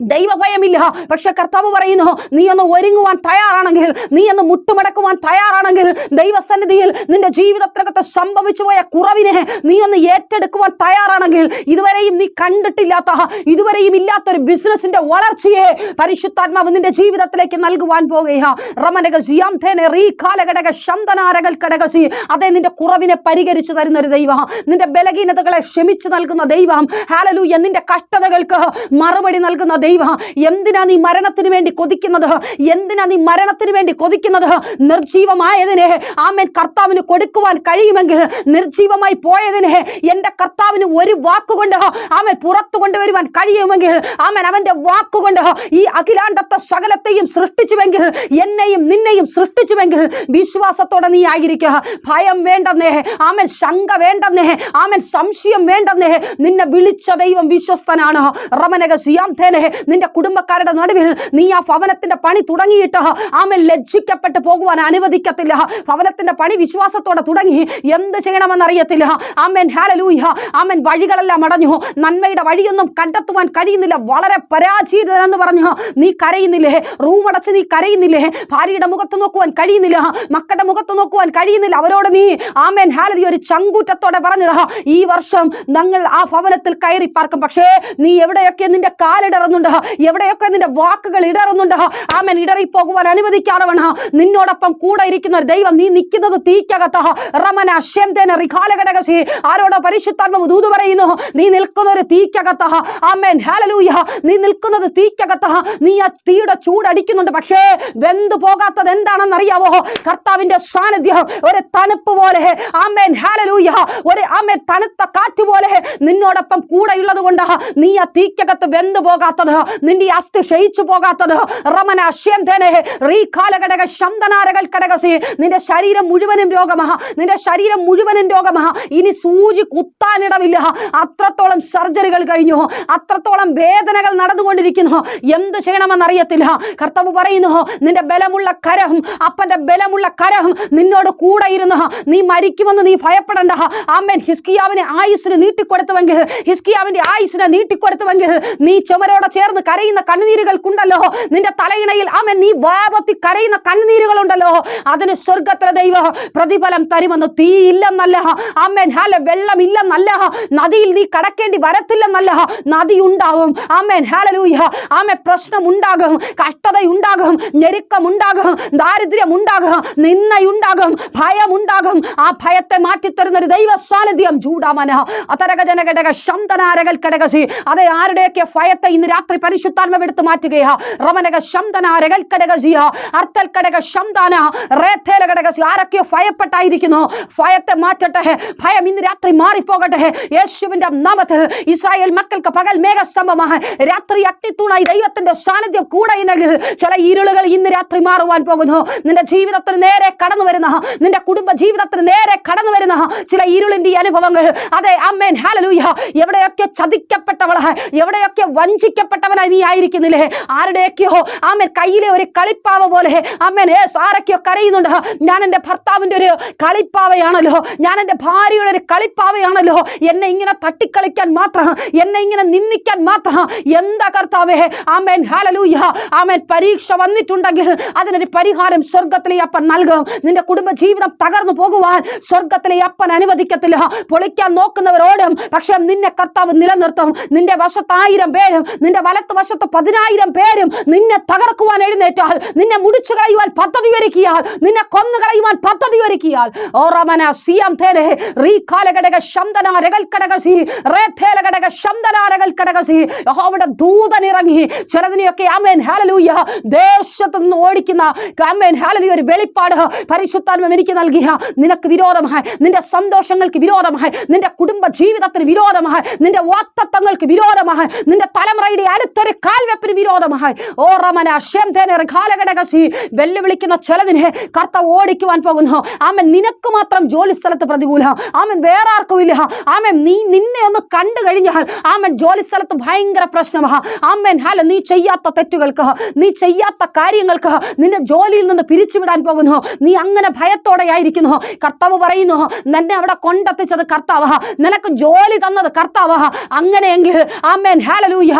ദൈവഭയമില്ല. പക്ഷെ കർത്താവ് പറയുന്നു നീ ഒന്ന് ഒരുങ്ങുവാൻ തയ്യാറാണെങ്കിൽ നീ ഒന്ന് മുട്ടുമടക്കുവാൻ തയ്യാറാണെങ്കിൽ ദൈവസന്നിധിയിൽ നിന്റെ ജീവിതത്തിനകത്ത് സംഭവിച്ചു പോയ കുറവിനെ നീ ഒന്ന് ഏറ്റെടുക്കുവാൻ തയ്യാറാണെങ്കിൽ ഇതുവരെയും നീ കണ്ടിട്ടില്ലാത്ത ഇതുവരെയും ഇല്ലാത്ത ഒരു ബിസിനസിന്റെ വളർച്ചയെ പരിശുദ്ധാത്മാവ് നിന്റെ ജീവിതത്തിലേക്ക് നൽകുവാൻ പോകുക. റമനക സിയാം തേനെ റീ കാലഘടക ശന്തനാരകൽ കടകസി അതേ നിന്റെ കുറവിനെ പരിഹരിച്ചു തരുന്ന ഒരു ദൈവം. നിന്റെ ബലഹീനതകളെ ക്ഷമിച്ചു നൽകുന്ന ദൈവം. ഹാലലൂയ നിന്റെ കഷ്ടതകൾക്ക് മറുപടി നൽകുന്ന ദൈവം. ദൈവം എന്തിനാ നീ മരണത്തിന് വേണ്ടി കൊതിക്കുന്നത്? എന്തിനാ നീ മരണത്തിന് വേണ്ടി കൊതിക്കുന്നത്? നിർജീവമായതിനെ ആമേൻ കർത്താവിന് കൊടുക്കുവാൻ കഴിയുമെങ്കിൽ നിർജീവമായി പോയതിനെ എന്റെ കർത്താവിന് ഒരു വാക്കുകൊണ്ട് ആമേൻ പുറത്തു കൊണ്ടുവരുവാൻ കഴിയുമെങ്കിൽ ആമേൻ അവന്റെ വാക്കുകൊണ്ട് ഈ അഖിലാണ്ടത്തെ സകലത്തെയും സൃഷ്ടിച്ചുവെങ്കിൽ എന്നെയും നിന്നെയും സൃഷ്ടിച്ചുവെങ്കിൽ വിശ്വാസത്തോടെ നീ ആയിരിക്കുക ഭയം വേണ്ടെന്നേ ആമൻ ശങ്ക വേണ്ടെന്നേ ആമൻ സംശയം വേണ്ടെന്നേ. നിന്നെ വിളിച്ച ദൈവം വിശ്വസ്തനാണ്. റമനക സിയാംതേനെ നിന്റെ കുടുംബക്കാരുടെ നടുവിൽ നീ ആ ഭവനത്തിന്റെ പണി തുടങ്ങിയിട്ട് ആമൻ ലജ്ജിക്കപ്പെട്ട് പോകുവാൻ അനുവദിക്കത്തില്ല ഭവനത്തിന്റെ പണി വിശ്വാസത്തോടെ തുടങ്ങി എന്ത് ചെയ്യണമെന്ന് അറിയത്തില്ല ആമൻ ഹാലലൂഹ ആമൻ വഴികളെല്ലാം അടഞ്ഞു. നന്മയുടെ വഴിയൊന്നും കണ്ടെത്തുവാൻ കഴിയുന്നില്ല. വളരെ പരാജീതനെന്ന് പറഞ്ഞു നീ കരയുന്നില്ലേ? റൂം അടച്ച് നീ കരയുന്നില്ലേ? ഭാര്യയുടെ മുഖത്ത് നോക്കുവാൻ കഴിയുന്നില്ല മക്കളുടെ മുഖത്ത് നോക്കുവാൻ കഴിയുന്നില്ല. അവരോട് നീ ആമേൻ ഹാലലി ഒരു ചങ്കൂറ്റത്തോടെ പറഞ്ഞതാ ഈ വർഷം ഞങ്ങൾ ആ ഭവനത്തിൽ കയറി പാർക്കും. പക്ഷേ നീ എവിടെയൊക്കെ നിന്റെ കാലിടറുന്നുണ്ട് എവിടെയൊക്കെ നിന്റെ വാക്കുകൾ ഇടറുന്നുണ്ട് ആമൻ ഇടറിപ്പോകുവാൻ അനുവദിക്കാതെ നിന്നോടൊപ്പം കൂടെ ഇരിക്കുന്ന ഒരു ദൈവം നീ നിൽക്കുന്നത് തീക്കകത്ത റമന ഷെംതേന റിഖാലഘടകസി ആരോടോ പരിശുദ്ധാത്മ ദൂത് പറയുന്നു നീ നിൽക്കുന്ന ഒരു തീക്കകത്ത ആമേൻ ഹാലലൂയ നീ നിൽക്കുന്നത് തീക്കകത്ത നീ ആ തീയുടെ ചൂടടിക്കുന്നുണ്ട് പക്ഷേ വെന്തു പോകാത്തത് എന്താണെന്ന് അറിയാവോ കർത്താവിന്റെ സാന്നിധ്യം ഒരു തണുപ്പ് പോലെ ആമേൻ ഹാലലൂയ ഒരു ആമേൻ തണുത്ത കാറ്റ് പോലെ നിന്നോടൊപ്പം കൂടെയുള്ളത് കൊണ്ട് നീ ആ തീക്കകത്ത് വെന്തു പോകാത്തത് നിന്റെ അസ്ഥി ക്ഷയിച്ചു പോകാത്തത്? റമന റീ കാലഘടക ശബ്ദനാരകൾ കടകസി. നിന്റെ ശരീരം മുഴുവനും രോഗമഹ നിന്റെ ശരീരം മുഴുവനും രോഗമഹ ഇനി സൂചി കുത്താനിടവില്ല. അത്രത്തോളം സർജറികൾ കഴിഞ്ഞു. അത്രത്തോളം വേദനകൾ നടന്നുകൊണ്ടിരിക്കുന്നു. എന്ത് ചെയ്യണമെന്ന് അറിയത്തില്ല കർത്താവ് പറയുന്നു നിന്റെ ബലമുള്ള കരഹം അപ്പന്റെ ബലമുള്ള കരഹം നിന്നോട് കൂടെ ഇരുന്ന്. നീ മരിക്കുമെന്ന് നീ ഭയപ്പെടണ്ട. അമ്മൻ ഹിസ്കിയാവിനെ ആയുസിന് നീട്ടിക്കൊടുത്തുവെങ്കിൽ ഹിസ്കിയാവിന്റെ ആയുസിനെ നീട്ടിക്കൊടുത്തുവെങ്കിൽ നീ ചുമരോടെ ചേർന്ന് കരയുന്ന കണ്ണുനീരുകൾക്കുണ്ടല്ലോ നിന്റെ തലയിണയിൽ ആമൻ നീ വാപത്തി കരയുന്ന കണ്ണുനീരുകളുണ്ടല്ലോ അതിന് സ്വർഗത്ര ദൈവ പ്രതിഫലം തരുമെന്ന് തീ ഇല്ലെന്നല്ല അമ്മൻ ഹാല വെള്ളമില്ലെന്നല്ല. നദിയിൽ നീ കടക്കേണ്ടി വരത്തില്ലെന്നല്ല. നദി ഉണ്ടാവും. Amen hallelujah. പ്രശ്നം ഉണ്ടാകും കഷ്ടത ഉണ്ടാകും ഞെരുക്കം ഉണ്ടാകും ദാരിദ്ര്യം ഉണ്ടാകും നിന്നയുണ്ടാകും ഭയമുണ്ടാകും. ആ ഭയത്തെ മാറ്റിത്തരുന്ന ഒരു ദൈവ സാന്നിധ്യം ചൂടാമന അതരകജനകടക ശന്തനാരകൽ കടകസി അതെ ആരുടെയൊക്കെ ഭയത്തെ ഇന്ന് രാത്രി പരിശുദ്ധാത്മ എടുത്തു മാറ്റുകയാ. റമനക ശബ്ദനാരകൽ കടകസിയ അർത്ഥൽ കടക ശബ്ദാന റേത്തേല കടകസി ആരൊക്കെയോ ഭയപ്പെട്ടായിരിക്കുന്നു. ഭയത്തെ മാറ്റട്ടെ ഭയം ഇന്ന് രാത്രി മാറിപ്പോകട്ടെ യേശുവിന്റെ നാമത്തിൽ ഇസ്രായേൽ മക്കൾക്ക് പകൽ മേഘസ്തംഭമായി രാത്രി അഗ്നിത്തൂണായി ദൈവത്തിന്റെ സാന്നിധ്യം കൂടെ ചില ഇരുളുകൾ ഇന്ന് രാത്രി മാറുവാൻ പോകുന്നു. നിന്റെ ജീവിതത്തിന് നേരെ കടന്നു വരുന്ന നിന്റെ കുടുംബ ജീവിതത്തിന് നേരെ കടന്നു വരുന്ന ചില ഇരുളിന്റെ അനുഭവങ്ങൾ. അതെ അമ്മേൻ ഹാലലൂയ എവിടെയൊക്കെ ചതിക്കപ്പെട്ടവളെ എവിടെയൊക്കെ വഞ്ചിക്കപ്പെട്ടവനായി നീ ആയിരിക്കുന്നില്ലേ? ആരുടെയൊക്കെയോ ആമൻ കയ്യിലെ ഒരു കളിപ്പാവ പോലെ. അമ്മൻ ആരൊക്കെയോ കരയുന്നുണ്ട്. ഞാൻ എന്റെ ഭർത്താവിന്റെ ഒരു കളിപ്പാവയാണല്ലോ. ഞാൻ എന്റെ ഭാര്യയുടെ ഒരു കളിപ്പാവയാണല്ലോ. എന്നെ ഇങ്ങനെ തട്ടിക്കളിക്കാൻ മാത്രം എന്നെ ഇങ്ങനെ നിന്ദിക്കാൻ മാത്രം എന്താ കർത്താവേ? ആമേൻ ഹാലലൂയ ആമേൻ പരീക്ഷ വന്നിട്ടുണ്ടെങ്കിൽ അതിനൊരു പരിഹാരം സ്വർഗത്തിലെ അപ്പൻ നൽകും. നിന്റെ കുടുംബ ജീവിതം തകർന്നു പോകുവാൻ സ്വർഗത്തിലെ അപ്പൻ അനുവദിക്കത്തില്ല. പൊളിക്കാൻ നോക്കുന്നവരോടും പക്ഷെ നിന്നെ കർത്താവ് നിലനിർത്തും. നിന്റെ വശത്തായിരം പേരും നിന്റെ വലത്ത് വശത്ത് പതിനായിരം പേരും നിന്നെ തകർക്കുവാൻ എഴുന്നേറ്റാൽ നിന്നെ മുടിച്ചു കളയുവാൻ പദ്ധതി ഒരുക്കിയാൽ നിന്നെ കൊന്നു കളയുവാൻ പദ്ധതി ഒരുക്കിയാൽ ഓറമന സിയം തേരെ റീ കാലഘടക ശബ്ദനാരകൾ കടകസി റേ തേലഘടക ശബ്ദനാരകൾ കടകസി യഹോവയുടെ ദൂതൻ ഇറങ്ങി ചിലതിനെയൊക്കെ ആമേൻ ഹാലലൂയ ദേശത്തു നിന്ന് ഓടിക്കുന്ന അമേൻ ഹാലലൂയ ഒരു വെളിപ്പാട് പരിശുദ്ധാത്മം എനിക്ക് നൽകിയ. നിനക്ക് വിരോധമായി നിന്റെ സന്തോഷങ്ങൾക്ക് വിരോധമായി നിന്റെ കുടുംബ ജീവിതത്തിന് വിരോധമായി നിന്റെ വാക്തത്വങ്ങൾക്ക് വിരോധമായി നിന്റെ തലമുറയുടെ അടുത്തൊരു കാൽവെപ്പിന് വിരോധമായി. ഓ റമന ഷേം തേനർ കാലഘടകസി വെല്ലുവിളിക്കുന്ന ചിലതിനെ കർത്ത ഓടിക്കുവാൻ പോകുന്നു. ആമൻ നിനക്ക് മാത്രം ജോലി സ്ഥലത്ത് പ്രതികൂല. ആമൻ വേറെ ആർക്കും ഇല്ല. ആമൻ നീ നിന്നെ ഒന്ന് കണ്ടു കഴിഞ്ഞാൽ ആമൻ ജോലി സ്ഥലത്ത് ഭയങ്കര പ്രശ്നമാ. ആമൻ ഹല നീ ചെയ്യാത്ത തെറ്റുകൾക്ക് നീ ചെയ്യാത്ത കാര്യങ്ങൾക്ക് നിന്നെ ജോലിയിൽ നിന്ന് പിരിച്ചുവിടാൻ പോകുന്നു. നീ അങ്ങനെ ഭയത്തോടെ ആയിരിക്കുന്നു. കർത്താവ് പറയുന്നു നിന്നെ അവിടെ കൊണ്ടെത്തിച്ചത് കർത്താവ. നിനക്ക് ജോലി തന്നത് കർത്താവ. അങ്ങനെയെങ്കിൽ ആമേൻ ഹാലലൂയ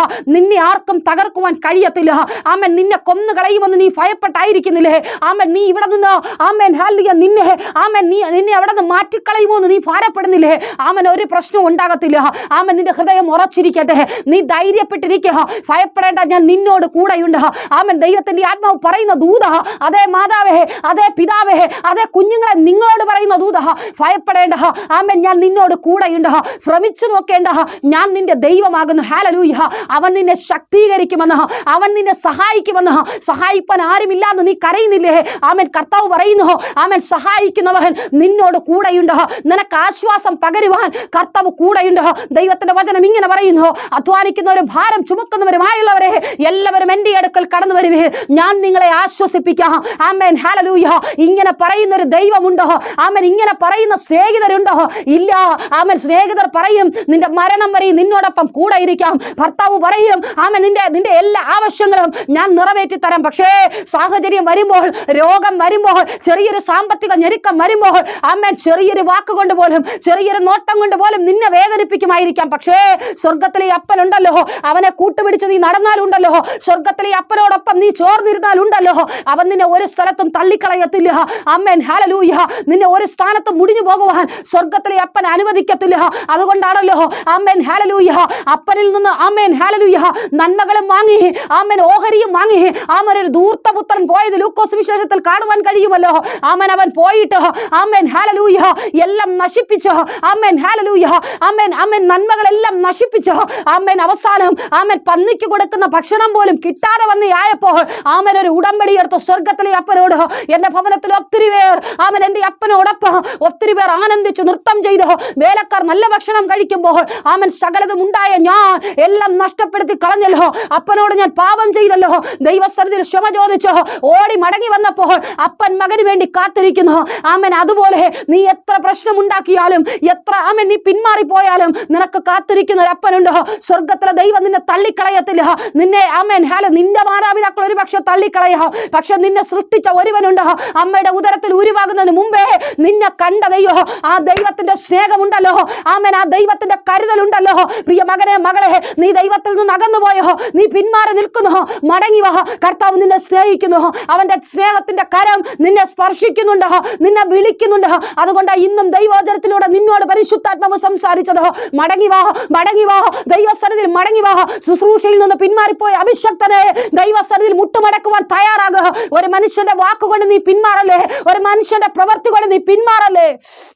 നിന്നെ ആർക്കും തകർക്കുവാൻ കഴിയത്തില്ല. ആമൻ നിന്നെ കൊന്നു കളയുമെന്ന് നീ ഭയപ്പെട്ടായിരിക്കുന്നില്ലേ? ആമൻ നീ ഇവിടെ നിന്ന് ആമേൻ ഹാലിയ നിന്നെ ആമൻ നീ നിന്നെ അവിടെ നിന്ന് മാറ്റിക്കളയുമോ നീ ഭാരപ്പെടുന്നില്ലേ? ആമൻ ഒരു പ്രശ്നവും ഉണ്ടാകത്തില്ല. ആമൻ നിന്റെ ഹൃദയം ഉറച്ചിരിക്കട്ടെ. നീ ധൈര്യപ്പെട്ടിരിക്കുക. ഭയപ്പെടേണ്ട ഞാൻ നിന്നോട് കൂടെയുണ്ട്. ആമൻ ദൈവത്തിന്റെ ആത്മാവ് പറയുന്ന ദൂത അതേ മാതാവേ അതേ പിതാവേ അതേ കുഞ്ഞുങ്ങളെ നിങ്ങളോട് പറയുന്ന ദൂത ഭയപ്പെടേണ്ട. ആമൻ ഞാൻ നിന്നോട് കൂടെയുണ്ട്. ശ്രമിച്ചു നോക്കേണ്ട. ഞാൻ നിന്റെ ദൈവമാകുന്നു. ഹാലലൂയ അവൻ നിന്നെ നിന്നെ ശക്തീകരിക്കുമെന്ന് അവൻ നിന്നെ സഹായിക്കുമെന്ന് സഹായിപ്പാൻ ആരുമില്ലാന്ന് നീ കരയുന്നില്ലേ ആമൻ കർത്താവ് പറയുന്നു ആമൻ സഹായിക്കുന്നവൻ നിന്നോട് കൂടെയുണ്ട് നിനക്ക് ആശ്വാസം പകരുവാൻ കർത്താവ് കൂടെയുണ്ട് ദൈവത്തിന്റെ വചനം ഇങ്ങനെ പറയുന്നു അധ്വാനിക്കുന്നവരും ഭാരം ചുമക്കുന്നവരുമായുള്ളവരെ എല്ലാവരും എന്റെ അടുക്കൽ കടന്നു വരുവേ ഞാൻ നിങ്ങളെ ആശ്വസിപ്പിക്കാം ആമേൻ ഹാലലൂയ ഇങ്ങനെ പറയുന്ന ഒരു ദൈവമുണ്ടോ ആമൻ ഇങ്ങനെ പറയുന്ന സ്നേഹിതരുണ്ടോ ഇല്ല ആമൻ സ്നേഹിതർ പറയും നിന്റെ മരണം വരെ നിന്നോടൊപ്പം കൂടെ ഇരിക്കാം. ഭർത്താവ് പറയും ആമൻ നിന്റെ നിന്റെ എല്ലാ ആവശ്യങ്ങളും ഞാൻ നിറവേറ്റി തരാം. പക്ഷേ സാഹചര്യം വരുമ്പോൾ രോഗം വരുമ്പോൾ ചെറിയൊരു സാമ്പത്തിക ഞെരുക്കം വരുമ്പോൾ ആമൻ ചെറിയൊരു വാക്കുകൊണ്ട് പോലും ചെറിയൊരു നോട്ടം കൊണ്ട് പോലും നിന്നെ വേദനിപ്പിക്കുമായിരിക്കാം. പക്ഷേ സ്വർഗത്തിലെ അപ്പനുണ്ടല്ലോ അവനെ കൂട്ടുപിടിച്ച് നീ നടന്നാലുണ്ടല്ലോ സ്വർഗത്തിലെ അപ്പനോടൊപ്പം നീ ചോർന്നിരുന്നാലുണ്ടല്ലോ അവൻ നിന്നെ ഒരു സ്ഥലത്തും തള്ളിക്കളയത്തില്ല. അമ്മൻ ഹാലലൂയ നിന്നെ ഒരു സ്ഥാനത്ത് മുടിഞ്ഞു പോകുവാൻ സ്വർഗത്തിലെ അപ്പൻ അനുവദിക്കത്തില്ല. അതുകൊണ്ടാണല്ലോ അമ്മൻ ഹാലലൂയ അപ്പനിൽ നിന്ന് അമ്മൻ ഹാലലൂയ നന്മകളും വാങ്ങി. ആമൻ ഓഹരിയും വാങ്ങി. ആമൻ ഒരു ദൂർത്തപുത്രൻ പോയത് ലൂക്കോസ് വിശേഷത്തിൽ കാണുവാൻ കഴിയുമല്ലോ. ആമൻ അവൻ പോയിട്ട് ആമൻ ഹാലലൂയ എല്ലാം നശിപ്പിച്ച് ആമൻ ഹാലലൂയ ആമൻ ആമൻ നന്മകളെല്ലാം നശിപ്പിച്ച് ആമൻ അവസാനം ആമൻ പന്നിക്ക് കൊടുക്കുന്ന ഭക്ഷണം പോലും കിട്ടാതെ വന്ന് ആയപ്പോൾ ആമൻ ഒരു ഉടമ്പടി എടുത്തു സ്വർഗത്തിലെ അപ്പനോട് എന്റെ ഭവനത്തിൽ ഒത്തിരി പേർ ആമൻ എന്റെ അപ്പനോടൊപ്പം ഒത്തിരി പേർ ആനന്ദിച്ച് നൃത്തം ചെയ്തു. വേലക്കാർ നല്ല ഭക്ഷണം കഴിക്കുമ്പോൾ ആമൻ സകലതും ഉണ്ടായ ഞാൻ എല്ലാം നഷ്ടപ്പെടുത്തി കളഞ്ഞല്ലോ. അപ്പനോട് ഞാൻ പാപം ചെയ്തല്ലോ. ദൈവസ്ഥലത്തിൽ ക്ഷമ ചോദിച്ചോ. ഓടി മടങ്ങി വന്നപ്പോൾ അപ്പൻ മകന് വേണ്ടി കാത്തിരിക്കുന്നു. ആമൻ അതുപോലെ നീ എത്ര പ്രശ്നം ഉണ്ടാക്കിയാലും എത്ര ആമൻ നീ പിന്മാറിപ്പോയാലും നിനക്ക് കാത്തിരിക്കുന്ന ഒരു അപ്പനുണ്ട് സ്വർഗത്തിലെ ദൈവം നിന്നെ തള്ളിക്കളയത്തില്ല. നിന്നെ ആമൻ ഹാല നിന്റെ മാതാപിതാക്കൾ ഒരു പക്ഷെ തള്ളിക്കളയോ. പക്ഷെ നിന്നെ സൃഷ്ടിച്ച ഒരുവനുണ്ടോ? അമ്മയുടെ ഉദരത്തിൽ ഉരുവാകുന്നതിന് മുമ്പേ നിന്നെ കണ്ട ദൈവോ ആ ദൈവത്തിന്റെ സ്നേഹമുണ്ടല്ലോ. ആമൻ ആ ദൈവത്തിന്റെ കരുതലുണ്ടല്ലോ. പ്രിയ മകനെ മകളെ നീ ദൈവത്തിൽ നിന്ന് പോയോ നീ പിന്മാറി നിൽക്കുന്നു മടങ്ങി വാ കർത്താവ് നിന്നെ സ്നേഹിക്കുന്നു അവന്റെ സ്നേഹത്തിന്റെ കരം നിന്നെ സ്പർശിക്കുന്നുണ്ട് നിന്നെ വിളിക്കുന്നുണ്ട് അതുകൊണ്ട് ഇന്നും ദൈവോചരത്തിലൂടെ നിന്നോട് പരിശുദ്ധാത്മാവ് സംസാരിച്ചത് മടങ്ങി വാ മടങ്ങി വാ ദൈവസ്ഥനത്തിൽ മടങ്ങി വാ ശുശ്രൂഷയിൽ നിന്ന് പിന്മാറിപ്പോയ അഭിഷക്തനെ ദൈവസ്ഥനത്തിൽ മുട്ടുമടക്കുവാൻ തയ്യാറാകുക ഒരു മനുഷ്യന്റെ വാക്കുകൊണ്ട് നീ പിന്മാറല്ലേ? ഒരു മനുഷ്യന്റെ പ്രവൃത്തി കൊണ്ട് നീ പിന്മാറല്ലേ?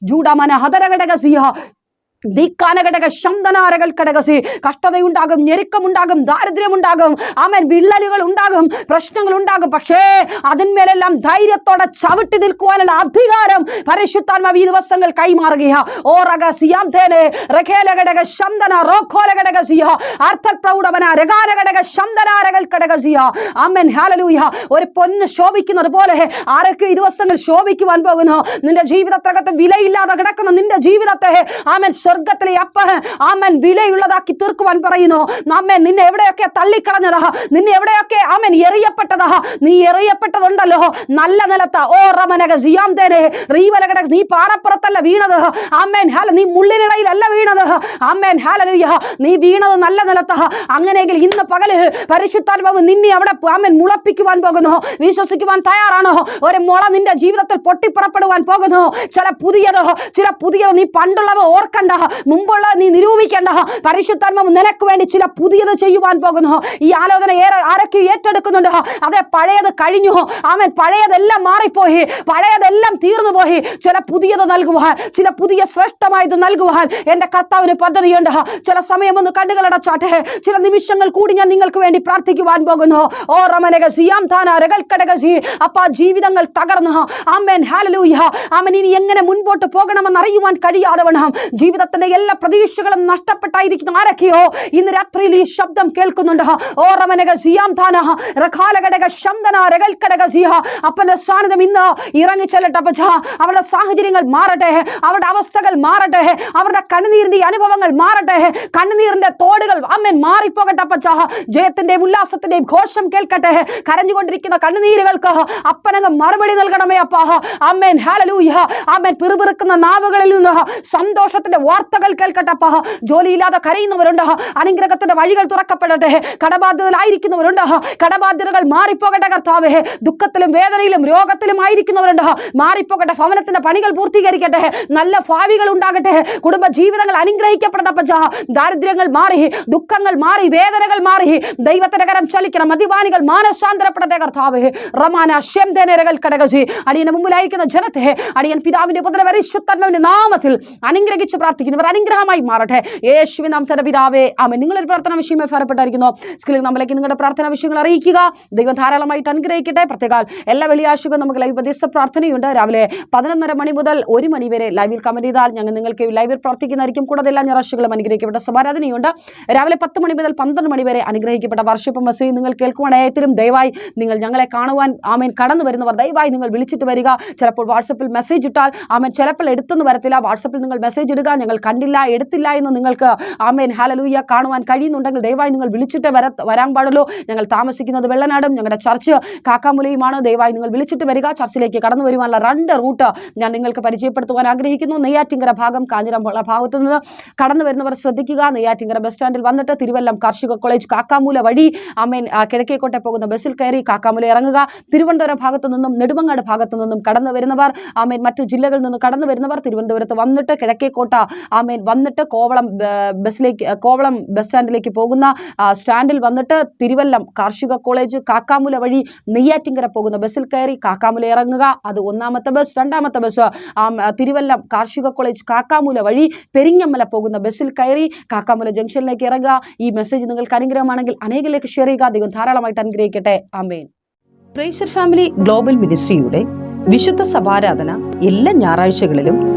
ജൂഡമന ഹതരഘടകസിയ ദീക്കാനഘടക ശന്തനാരകൾ കടകസി കഷ്ടതയുണ്ടാകും ഞെരുക്കമുണ്ടാകും ദാരിദ്ര്യമുണ്ടാകും ആമൻ വിള്ളലുകൾ ഉണ്ടാകും പ്രശ്നങ്ങൾ ഉണ്ടാകും പക്ഷേ അതിന്മേലെല്ലാം ധൈര്യത്തോടെ ചവിട്ടി നിൽക്കുവാനുള്ള അധികാരം പരിശുദ്ധാത്മാവ് ഈ ദിവസങ്ങൾ കൈമാറുകയാ. ഒരു പൊന്ന് ശോഭിക്കുവാൻ പോകുന്നു? നിന്റെ ജീവിതത്തിനകത്ത് വിലയില്ലാതെ കിടക്കുന്ന നിന്റെ ജീവിതത്തെ ആമൻ സ്വർഗത്തിലെ അപ്പ ആമൻ വിലയുള്ളതാക്കി തീർക്കുവാൻ പറയുന്നു. നമ്മെ നിന്നെ എവിടെയൊക്കെ തള്ളിക്കളഞ്ഞതാ? നിന്നെ എവിടെയൊക്കെ ആമൻ എറിയപ്പെട്ടതാ? നീ എറിയപ്പെട്ടതുണ്ടല്ലോ. നല്ല നിലത്ത. ഓ റമനക സിയാം തേനെ റീവലകട നീ പാറപ്പുറത്തല്ല വീണത്. അമ്മേൻ ഹാല നീ മുള്ളിനിടയിലല്ല വീണത്. അമ്മേൻ ഹാലലുയ. നീ വീണത് നല്ല നിലത്ത. അങ്ങനെയെങ്കിൽ ഇന്ന് പകൽ പരിശുദ്ധാത്മാവ് നിന്നെ അവിടെ അമ്മൻ മുളപ്പിക്കുവാൻ പോകുന്നു. വിശ്വസിക്കുവാൻ തയ്യാറാണോ. ഒരു മുള നിന്റെ ജീവിതത്തിൽ പൊട്ടിപ്പുറപ്പെടുവാൻ പോകുന്നു. ചില പുതിയതോ ചില പുതിയതോ നീ പണ്ടുള്ളവ ഓർക്കണ്ട. മുമ്പുള്ള നീ നിരൂപിക്കേണ്ട പരിശുദ്ധാത്മാവ് നിനക്ക് വേണ്ടി ചില പുതിയത് ചെയ്യുവാൻ പോകുന്നു ഈ ആലോചന ഏറെ ആരൊക്കെ ഏറ്റെടുക്കുന്നുണ്ട് അതെ പഴയത് കഴിഞ്ഞു അവൻ പഴയതെല്ലാം മാറിപ്പോയി പഴയതെല്ലാം തീർന്നു പോയി ചില പുതിയത് നൽകുവാൻ ചില പുതിയ ശ്രേഷ്ഠമായത് നൽകുവാൻ എന്റെ കർത്താവിന് പദ്ധതിയുണ്ട് ചില സമയം ഒന്ന് കണ്ടുകളടച്ചാട്ടെ ചില നിമിഷങ്ങൾ കൂടി ഞാൻ നിങ്ങൾക്ക് വേണ്ടി പ്രാർത്ഥിക്കുവാൻ പോകുന്നു ഓ റമനക സിയാം താന രകൽക്കടകസി അപ്പ ജീവിതങ്ങൾ തകർന്നു ആമേൻ ഹാലലൂയ ആമൻ ഇനി എങ്ങനെ മുൻപോട്ട് പോകണമെന്ന് അറിയുവാൻ കഴിയാതെ വേണം ജീവിതത്തിന്റെ എല്ലാ പ്രതീക്ഷകളും നഷ്ടപ്പെട്ടായിരിക്കുന്ന. ആരൊക്കെയോ? ഇന്ന് രാത്രിയിൽ ഈ ശബ്ദം കേൾക്കുന്നുണ്ട്. അപ്പന്റെ സാന്നിധ്യം ഇന്ന് ഇറങ്ങി ചെല്ലട്ടെ അപ്പച്ച അവരുടെ സാഹചര്യങ്ങൾ മാറട്ടെ. അവരുടെ അവസ്ഥകൾ മാറട്ടെ. അവരുടെ കണ്ണുനീരിന്റെ അനുഭവങ്ങൾ മാറട്ടെ. കണ്ണുനീരിന്റെ തോടുകൾ അമ്മൻ മാറിപ്പോകട്ടെ അപ്പച്ച. ജയത്തിന്റെയും ഉല്ലാസത്തിന്റെയും ഘോഷം കേൾക്കട്ടെ. കരഞ്ഞുകൊണ്ടിരിക്കുന്ന കണ്ണുനീരുകൾക്ക് അപ്പനങ്ങ് മറുപടി നൽകണമേ അപ്പാഹ അമ്മേൻ ഹാലലൂഹ അമ്മൻ പിറുപിറുക്കുന്ന നാവുകളിൽ നിന്ന് സന്തോഷത്തിന്റെ വാർത്തകൾ കേൾക്കട്ടെ പഹ ജോലിയില്ലാതെ കരയുന്നവരുണ്ട് അനുഗ്രഹത്തിന്റെ വഴികൾ തുറക്കപ്പെടട്ടെ കടബാധ്യതയിലായിരിക്കുന്നവരുണ്ട് കടബാധ്യതകൾ മാറിപ്പോകട്ടെ കർത്താവേ ദുഃഖത്തിലും വേദനയിലും രോഗത്തിലും ആയിരിക്കുന്നവരുണ്ട് മാറിപ്പോകട്ടെ ഭവനത്തിന്റെ പണികൾ പൂർത്തീകരിക്കട്ടെ നല്ല ഭാവികൾ ഉണ്ടാകട്ടെ കുടുംബ ജീവിതങ്ങൾ അനുഗ്രഹിക്കപ്പെടട്ടെ ദാരിദ്ര്യങ്ങൾ മാറി ദുഃഖങ്ങൾ മാറി വേദനകൾ മാറി ദൈവത്തിന്റെ കരം ചലിക്കണം മദ്യപാനികൾ മാനസാന്തരപ്പെടട്ടെ കർത്താവേ റമാന ഷെംതേനരകൾ കടകജി. അടിയന് മുമ്പിലായിരിക്കുന്ന ജനത്തെ അടിയൻ പിതാവിന്റെ പുത്ര പരിശുദ്ധന്റെ നാമത്തിൽ അനുഗ്രഹിച്ചു പ്രാർത്ഥിക്കുന്നു. പ്രാർത്ഥിക്കുന്നവർ അനുഗ്രഹമായി മാറട്ടെ. യേശുവിൻ തന്റെ പിതാവേ ആമ നിങ്ങളൊരു പ്രാർത്ഥന വിഷയമായി ഫലപ്പെട്ടായിരിക്കുന്നു സ്കില്ലിൽ നമ്മളേക്ക് നിങ്ങളുടെ പ്രാർത്ഥന വിഷയങ്ങൾ അറിയിക്കുക. ദൈവം ധാരാളമായിട്ട് അനുഗ്രഹിക്കട്ടെ. പ്രത്യേകാൽ എല്ലാ വെള്ളിയാഴ്ചകളും നമുക്ക് ലൈവ് മധ്യസ്ഥ പ്രാർത്ഥനയുണ്ട്. രാവിലെ പതിനൊന്നര മണി മുതൽ ഒരു മണി വരെ ലൈവിൽ കമന്റ് ചെയ്താൽ ഞങ്ങൾ നിങ്ങൾക്ക് ലൈവിൽ പ്രാർത്ഥിക്കുന്നതായിരിക്കും. കൂടാതെ എല്ലാ ഞായറാഴ്ചകളും അനുഗ്രഹിക്കപ്പെട്ട സമാരാധനയുണ്ട്. രാവിലെ പത്ത് മണി മുതൽ പന്ത്രണ്ട് മണി വരെ അനുഗ്രഹിക്കപ്പെട്ട വർഷിപ്പ് മെസ്സേജ് നിങ്ങൾ കേൾക്കുവാനായത്തിലും ദയവായി നിങ്ങൾ ഞങ്ങളെ കാണുവാൻ ആമേൻ കടന്നു വരുന്നവർ ദയവായി നിങ്ങൾ വിളിച്ചിട്ട് വരിക. ചിലപ്പോൾ വാട്സപ്പിൽ മെസ്സേജ് ഇട്ടാൽ ആമേൻ ചിലപ്പോൾ എടുത്തെന്ന് വരത്തില്ല. വാട്സപ്പിൽ നിങ്ങൾ മെസ്സേജ് ഇടുക ഞങ്ങൾ കണ്ടില്ല എടുത്തില്ല എന്ന് നിങ്ങൾക്ക് ആമേൻ. ഹാലലൂയ കാണുവാൻ കഴിയുന്നുണ്ടെങ്കിൽ ദയവായി നിങ്ങൾ വിളിച്ചിട്ട് വര വരാൻ പാടുള്ളൂ. ഞങ്ങൾ താമസിക്കുന്നത് വെള്ളനാടും ഞങ്ങളുടെ ചർച്ച് കാക്കാമുലയുമാണ്. ദയവായി നിങ്ങൾ വിളിച്ചിട്ട് വരിക. ചർച്ചിലേക്ക് കടന്നു വരുവാനുള്ള രണ്ട് റൂട്ട് ഞാൻ നിങ്ങൾക്ക് പരിചയപ്പെടുത്തുവാൻ ആഗ്രഹിക്കുന്നു. നെയ്യാറ്റിങ്കര ഭാഗം കാഞ്ഞിരമ്പുള്ള ഭാഗത്തു നിന്ന് കടന്നു വരുന്നവർ ശ്രദ്ധിക്കുക. നെയ്യാറ്റിങ്കര ബസ് സ്റ്റാൻഡിൽ വന്നിട്ട് തിരുവല്ലം കാർഷിക കോളേജ് കാക്കാമൂല വഴി അമ്മേൻ കിഴക്കേക്കോട്ടെ പോകുന്ന ബസ്സിൽ കയറി കാക്കാമൂല ഇറങ്ങുക. തിരുവനന്തപുരം ഭാഗത്തു നിന്നും നെടുമങ്ങാട് ഭാഗത്തു നിന്നും കടന്നു വരുന്നവർ ആമേൻ മറ്റു ജില്ലകളിൽ നിന്ന് കടന്നു വരുന്നവർ തിരുവനന്തപുരത്ത് വന്നിട്ട് കിഴക്കേക്കോട്ട ആമേൻ. വന്നിട്ട് കോവളം ബസ്സിലേക്ക് കോവളം ബസ് സ്റ്റാൻഡിലേക്ക് പോകുന്ന സ്റ്റാൻഡിൽ വന്നിട്ട് തിരുവല്ലം കാർഷിക കോളേജ് കാക്കാമുല വഴി നെയ്യാറ്റിങ്കര പോകുന്ന ബസ്സിൽ കയറി കാക്കാമുല ഇറങ്ങുക. അത് ഒന്നാമത്തെ ബസ്. രണ്ടാമത്തെ ബസ് തിരുവല്ലം കാർഷിക കോളേജ് കാക്കാമുല വഴി പെരിങ്ങമ്മല പോകുന്ന ബസ്സിൽ കയറി കാക്കാമുല ജംഗ്ഷനിലേക്ക് ഇറങ്ങുക. ഈ മെസ്സേജ് നിങ്ങൾക്ക് അനുഗ്രഹമാണെങ്കിൽ അനേകിലേക്ക് ഷെയർ ചെയ്യുക. അധികം ധാരാളമായിട്ട് അനുഗ്രഹിക്കട്ടെ. ആമേൻ. പ്രേഷർ ഫാമിലി ഗ്ലോബൽ മിനിസ്ട്രിയുടെ വിശുദ്ധ സഭാരാധന എല്ലാ ഞായറാഴ്ചകളിലും